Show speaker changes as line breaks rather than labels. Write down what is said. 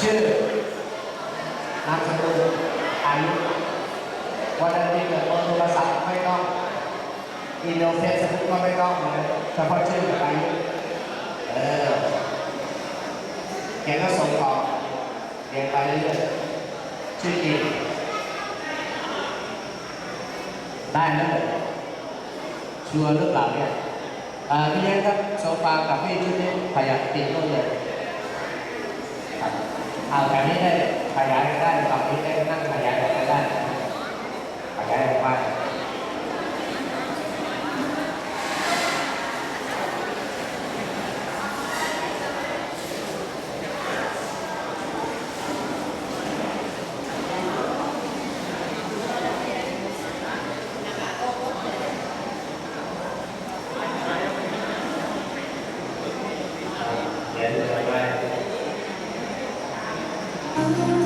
ชื่อนามสกุลอายุวันเดือนปีเกิดบอร์โทรศัพท์ไม่ต้องอีเมลเฟซบุ๊กก็ไม่ต้องเลยเฉพาะชื่อกับอายุเออเขียนก็ส่งต่อเรียนไปเรื่อยชื่อจริงได้แล้วชัวร์หรือเปล่าเนี่ยพี่เลี้ครับโซฟากับพี่ชุดนี้ขยับติดต้นเลย เอาแบบนี้ได้ขยายได้แบบนี้ได้นั่งขยายออกไปได้ขยายออกไปเดี๋ยวดู Thank you.